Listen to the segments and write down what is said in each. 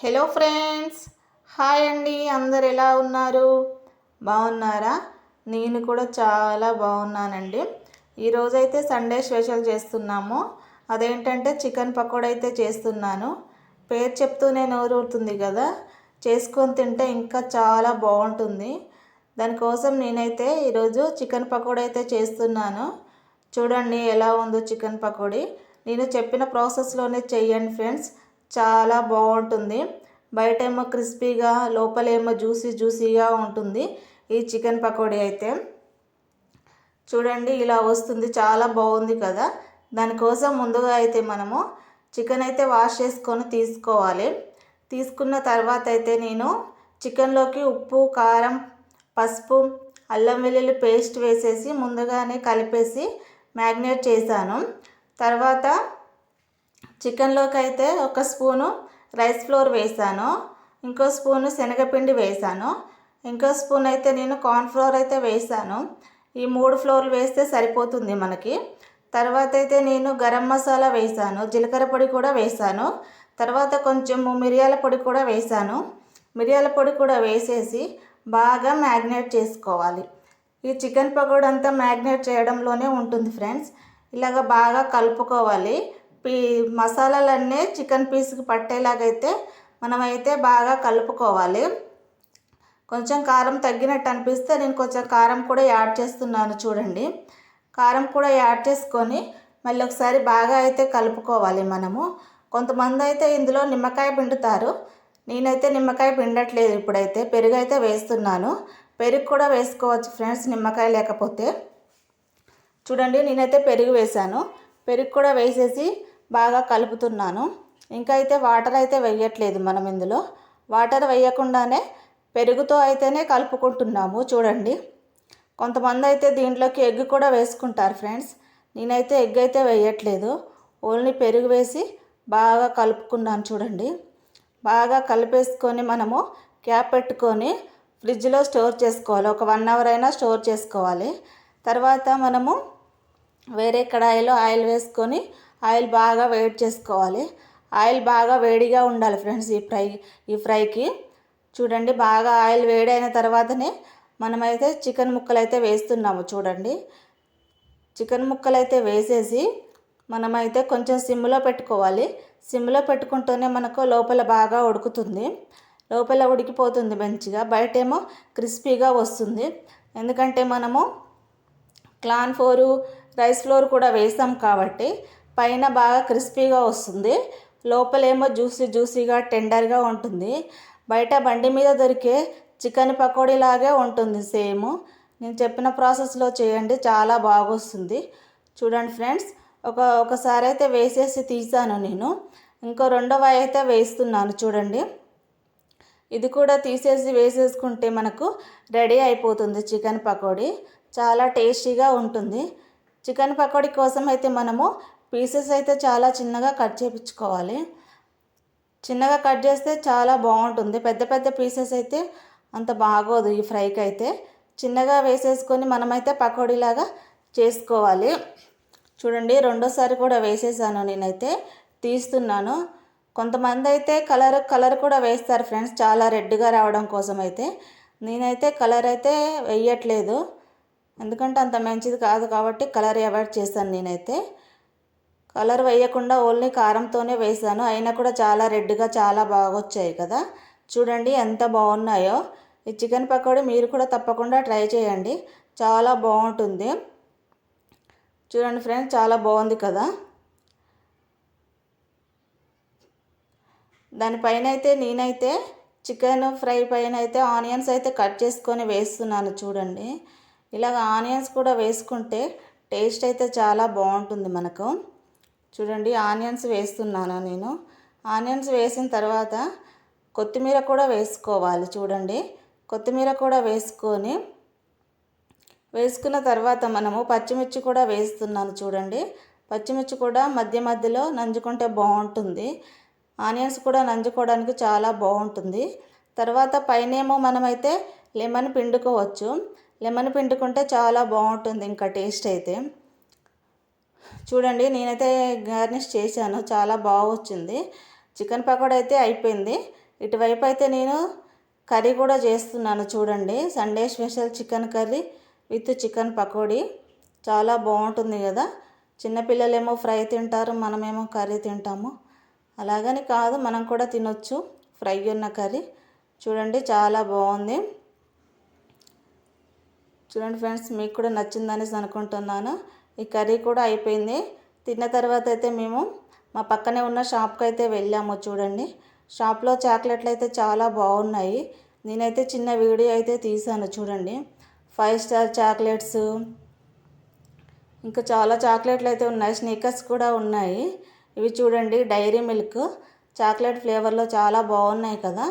Hello friends hi అండి. అందరు ఎలా ఉన్నారు? బాగున్నారా? నేను కూడా చాలా బాగున్నానండి. ఈరోజైతే సండే స్పెషల్ చేస్తున్నాము. అదేంటంటే చికెన్ పకోడా అయితే చేస్తున్నాను. పేరు చెప్తూనే నోరూరుతుంది కదా. చేసుకొని తింటే ఇంకా చాలా బాగుంటుంది. దానికోసం నేనైతే ఈరోజు చికెన్ పకోడా అయితే చేస్తున్నాను. చూడండి ఎలా ఉందో చికెన్ పకోడీ. నేను చెప్పిన ప్రాసెస్లోనే చెయ్యండి ఫ్రెండ్స్ చాలా బాగుంటుంది. బయట ఏమో క్రిస్పీగా లోపలేమో జ్యూసీ జ్యూసీగా ఉంటుంది ఈ చికెన్ పకోడీ అయితే. చూడండి ఇలా వస్తుంది. చాలా బాగుంది కదా. దానికోసం ముందుగా అయితే మనము చికెన్ అయితే వాష్ చేసుకొని తీసుకోవాలి. తీసుకున్న తర్వాత అయితే నేను చికెన్లోకి ఉప్పు కారం పసుపు అల్లం వెల్లుల్లి పేస్ట్ వేసేసి ముందుగానే కలిపేసి మ్యాగ్నేట్ చేశాను. తర్వాత చికెన్లోకి అయితే ఒక స్పూను రైస్ ఫ్లోర్ వేసాను ఇంకో స్పూను శనగపిండి వేసాను ఇంకో స్పూన్ అయితే నేను కార్న్ఫ్లోర్ అయితే వేసాను. ఈ మూడు ఫ్లోర్లు వేస్తే సరిపోతుంది మనకి. తర్వాత అయితే నేను గరం మసాలా వేసాను జీలకర్ర పొడి కూడా వేసాను. తర్వాత కొంచెం మిరియాల పొడి కూడా వేసాను. మిరియాల పొడి కూడా వేసేసి బాగా మ్యాగ్నేట్ చేసుకోవాలి. ఈ చికెన్ పకోడా అంతా మ్యాగ్నేట్ చేయడంలోనే ఉంటుంది ఫ్రెండ్స్. ఇలాగ బాగా కలుపుకోవాలి. పీ మసాలాలన్నీ చికెన్ పీస్కి పట్టేలాగైతే మనమైతే బాగా కలుపుకోవాలి. కొంచెం కారం తగ్గినట్టు అనిపిస్తే నేను కొంచెం కారం కూడా యాడ్ చేస్తున్నాను చూడండి. కారం కూడా యాడ్ చేసుకొని మళ్ళీ ఒకసారి బాగా అయితే కలుపుకోవాలి మనము. కొంతమంది అయితే ఇందులో నిమ్మకాయ పిండుతారు. నేనైతే నిమ్మకాయ పిండట్లేదు ఇప్పుడైతే. పెరుగు అయితే వేస్తున్నాను. పెరుగు కూడా వేసుకోవచ్చు ఫ్రెండ్స్ నిమ్మకాయ లేకపోతే. చూడండి నేనైతే పెరుగు వేశాను. పెరుగు కూడా వేసేసి బాగా కలుపుతున్నాను. ఇంకా అయితే వాటర్ అయితే వేయట్లేదు మనం ఇందులో. వాటర్ వేయకుండానే పెరుగుతో అయితేనే కలుపుకుంటున్నాము చూడండి. కొంతమంది అయితే దీంట్లోకి ఎగ్ కూడా వేసుకుంటారు ఫ్రెండ్స్. నేనైతే ఎగ్ అయితే వేయట్లేదు. ఓన్లీ పెరుగు వేసి బాగా కలుపుకున్నాను చూడండి. బాగా కలిపేసుకొని మనము క్యాప్ పెట్టుకొని ఫ్రిడ్జ్లో స్టోర్ చేసుకోవాలి. ఒక వన్ అవర్ అయినా స్టోర్ చేసుకోవాలి. తర్వాత మనము వేరే కడాయిలో ఆయిల్ వేసుకొని ఆయిల్ బాగా వేడి చేసుకోవాలి. ఆయిల్ బాగా వేడిగా ఉండాలి ఫ్రెండ్స్ ఈ ఫ్రై ఈ ఫ్రైకి. చూడండి బాగా ఆయిల్ వేడైన తర్వాతనే మనమైతే చికెన్ ముక్కలు అయితే వేస్తున్నాము చూడండి. చికెన్ ముక్కలు అయితే వేసేసి మనమైతే కొంచెం సిమ్లో పెట్టుకోవాలి. సిమ్లో పెట్టుకుంటూనే మనకు లోపల బాగా ఉడుకుతుంది. లోపల ఉడికిపోతుంది మంచిగా. బయటేమో క్రిస్పీగా వస్తుంది. ఎందుకంటే మనము క్లాన్ ఫ్లోరు రైస్ ఫ్లోర్ కూడా వేసాం కాబట్టి పైన బాగా క్రిస్పీగా వస్తుంది. లోపలేమో జ్యూసీ జ్యూసీగా టెండర్గా ఉంటుంది. బయట బండి మీద దొరికే చికెన్ పకోడీలాగే ఉంటుంది సేమ్. నేను చెప్పిన ప్రాసెస్లో చేయండి చాలా బాగొస్తుంది. చూడండి ఫ్రెండ్స్ ఒక ఒకసారి అయితే వేసేసి తీసాను నేను. ఇంకో రెండవ అయితే వేస్తున్నాను చూడండి. ఇది కూడా తీసేసి వేసేసుకుంటే మనకు రెడీ అయిపోతుంది చికెన్ పకోడీ. చాలా టేస్టీగా ఉంటుంది. చికెన్ పకోడీ కోసం అయితే మనము పీసెస్ అయితే చాలా చిన్నగా కట్ చేయించుకోవాలి చిన్నగా కట్ చేస్తే చాలా బాగుంటుంది. పెద్ద పెద్ద పీసెస్ అయితే అంత బాగోదు ఈ ఫ్రైకి అయితే. చిన్నగా వేసేసుకొని మనమైతే పకోడీలాగా చేసుకోవాలి. చూడండి రెండోసారి కూడా వేసేసాను నేనైతే. తీస్తున్నాను. కొంతమంది అయితే కలర్ కలర్ కూడా వేస్తారు ఫ్రెండ్స్. చాలా రెడ్గా రావడం కోసం అయితే. నేనైతే కలర్ అయితే వేయట్లేదు. ఎందుకంటే అంత మంచిది కాదు కాబట్టి కలర్ అవాయిడ్ చేశాను నేనైతే. కలర్ వేయకుండా ఓన్లీ కారంతోనే వేసాను అయినా కూడా చాలా రెడ్గా చాలా బాగా వచ్చాయి కదా. చూడండి ఎంత బాగున్నాయో. ఈ చికెన్ పకోడీ మీరు కూడా తప్పకుండా ట్రై చేయండి. చాలా బాగుంటుంది. చూడండి ఫ్రెండ్స్ చాలా బాగుంది కదా. దానిపైన అయితే నేనైతే చికెన్ ఫ్రై పైన అయితే ఆనియన్స్ అయితే కట్ చేసుకొని వేస్తున్నాను చూడండి. ఇలాగ ఆనియన్స్ కూడా వేసుకుంటే టేస్ట్ అయితే చాలా బాగుంటుంది మనకు. చూడండి ఆనియన్స్ వేస్తున్నాను నేను. ఆనియన్స్ వేసిన తర్వాత కొత్తిమీర కూడా వేసుకోవాలి చూడండి. కొత్తిమీర కూడా వేసుకొని వేసుకున్న తర్వాత మనము పచ్చిమిర్చి కూడా వేస్తున్నాను చూడండి. పచ్చిమిర్చి కూడా మధ్య మధ్యలో నంజుకుంటే బాగుంటుంది. ఆనియన్స్ కూడా నంజుకోవడానికి చాలా బాగుంటుంది. తర్వాత పైనేమో మనమైతే లెమన్ పిండుకోవచ్చు. లెమన్ పిండుకుంటే చాలా బాగుంటుంది ఇంకా టేస్ట్ అయితే. చూడండి నేనైతే గార్నిష్ చేశాను. చాలా బాగా వచ్చింది చికెన్ పకోడా అయితే అయిపోయింది. ఇటువైపు అయితే నేను కర్రీ కూడా చేస్తున్నాను చూడండి. Sunday special chicken curry with chicken pakodi. చాలా బాగుంటుంది కదా. చిన్నపిల్లలేమో ఫ్రై తింటారు మనమేమో కర్రీ తింటాము. అలాగని కాదు మనం కూడా తినొచ్చు ఫ్రై ఉన్న కర్రీ. చూడండి చాలా బాగుంది. చూడండి ఫ్రెండ్స్ మీకు కూడా నచ్చిందనేసి అనుకుంటున్నాను. ఈ కర్రీ కూడా అయిపోయింది. తిన్న తర్వాత అయితే మేము మా పక్కనే ఉన్న షాప్కి అయితే వెళ్ళాము చూడండి. షాప్లో చాక్లెట్లు అయితే చాలా బాగున్నాయి. నేనైతే చిన్న వీడియో అయితే తీసాను చూడండి. ఫైవ్ స్టార్ చాక్లెట్స్ ఇంకా చాలా చాక్లెట్లు అయితే ఉన్నాయి. స్నీకర్స్ కూడా ఉన్నాయి. ఇవి చూడండి డైరీ మిల్క్. చాక్లెట్ ఫ్లేవర్లో చాలా బాగున్నాయి కదా.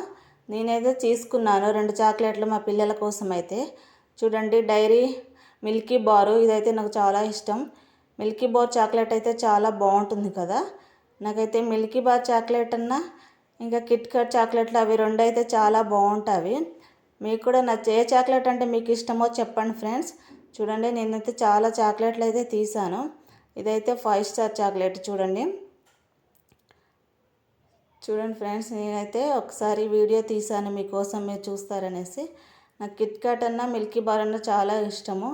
నేనైతే తీసుకున్నాను రెండు చాక్లెట్లు మా పిల్లల కోసం అయితే. చూడండి డైరీ మిల్కీ బారు ఇదైతే నాకు చాలా ఇష్టం. మిల్కీ బార్ చాక్లెట్ అయితే చాలా బాగుంటుంది కదా. నాకైతే మిల్కీ బార్ చాక్లెట్ అన్నా ఇంకా కిట్ కట్ చాక్లెట్లు అవి రెండు అయితే చాలా బాగుంటాయి. మీకు కూడా నచ్చే ఏ చాక్లెట్ అంటే మీకు ఇష్టమో చెప్పండి ఫ్రెండ్స్. చూడండి నేనైతే చాలా చాక్లెట్లు అయితే తీసాను ఇదైతే ఫైవ్ స్టార్ చాక్లెట్ చూడండి. చూడండి ఫ్రెండ్స్ నేనైతే ఒకసారి వీడియో తీసాను మీకోసం మీరు చూస్తారనేసి. నాకు కిట్ క్యాట్ అన్నా మిల్కీ బార్ అన్న చాలా ఇష్టము.